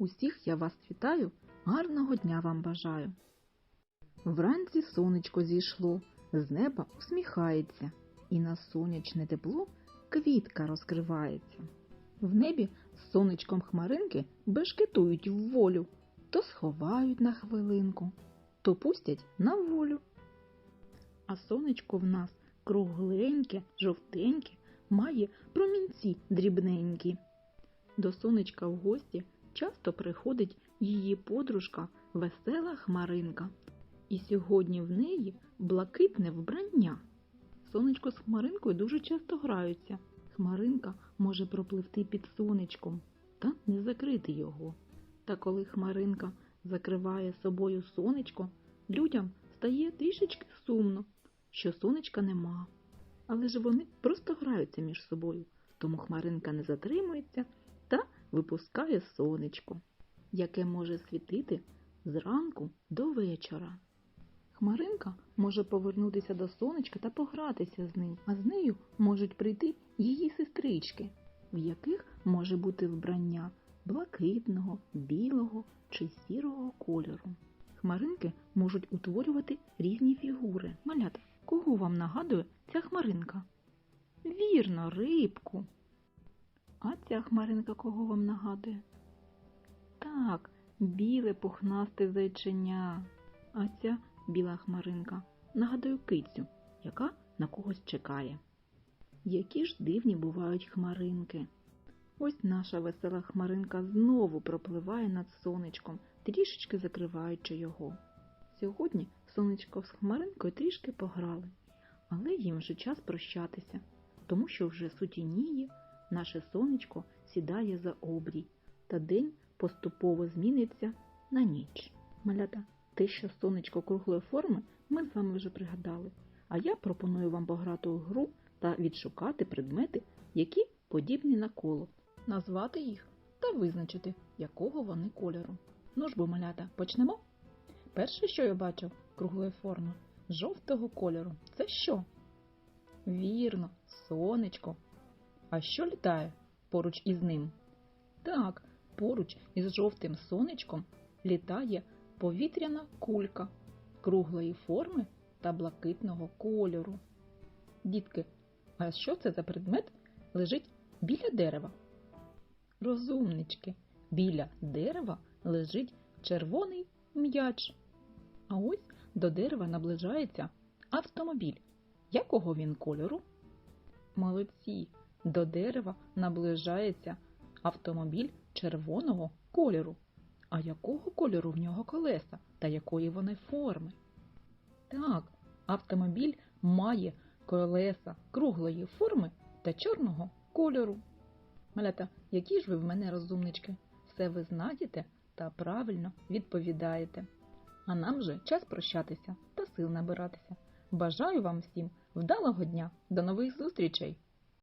Усіх я вас вітаю, гарного дня вам бажаю. Вранці сонечко зійшло, з неба усміхається, і на сонячне тепло квітка розкривається. В небі з сонечком хмаринки бешкетують в волю, то сховають на хвилинку, то пустять на волю. А сонечко в нас кругленьке, жовтеньке, має промінці дрібненькі. До сонечка в гості часто приходить її подружка весела хмаринка. І сьогодні в неї блакитне вбрання. Сонечко з хмаринкою дуже часто граються. Хмаринка може пропливти під сонечком та не закрити його. Та коли хмаринка закриває собою сонечко, людям стає трішечки сумно, що сонечка нема. Але ж вони просто граються між собою, тому хмаринка не затримується випускає сонечко, яке може світити зранку до вечора. Хмаринка може повернутися до сонечка та погратися з ним, а з нею можуть прийти її сестрички, в яких може бути вбрання блакитного, білого чи сірого кольору. Хмаринки можуть утворювати різні фігури. Малята, кого вам нагадує ця хмаринка? Вірно, рибку. А ця хмаринка кого вам нагадує? Так, біле пухнасте зайченя. А ця біла хмаринка нагадує кицю, яка на когось чекає. Які ж дивні бувають хмаринки. Ось наша весела хмаринка знову пропливає над сонечком, трішечки закриваючи його. Сьогодні сонечко з хмаринкою трішки пограли, але їм вже час прощатися, тому що вже сутініє, наше сонечко сідає за обрій, та день поступово зміниться на ніч. Малята, те, що сонечко круглої форми, ми з вами вже пригадали. А я пропоную вам пограти у гру та відшукати предмети, які подібні на коло, назвати їх та визначити, якого вони кольору. Ну ж бо, малята, почнемо? Перше, що я бачу круглої форми, жовтого кольору. Це що? Вірно, сонечко. А що літає поруч із ним? Так, поруч із жовтим сонечком літає повітряна кулька круглої форми та блакитного кольору. Дітки, а що це за предмет лежить біля дерева? Розумнички, біля дерева лежить червоний м'яч. А ось до дерева наближається автомобіль. Якого він кольору? Молодці, до дерева наближається автомобіль червоного кольору. А якого кольору в нього колеса та якої вони форми? Так, автомобіль має колеса круглої форми та чорного кольору. Малята, які ж ви в мене розумнички? Все ви знаєте та правильно відповідаєте. А нам же час прощатися та сил набиратися. Бажаю вам всім вдалого дня. До нових зустрічей!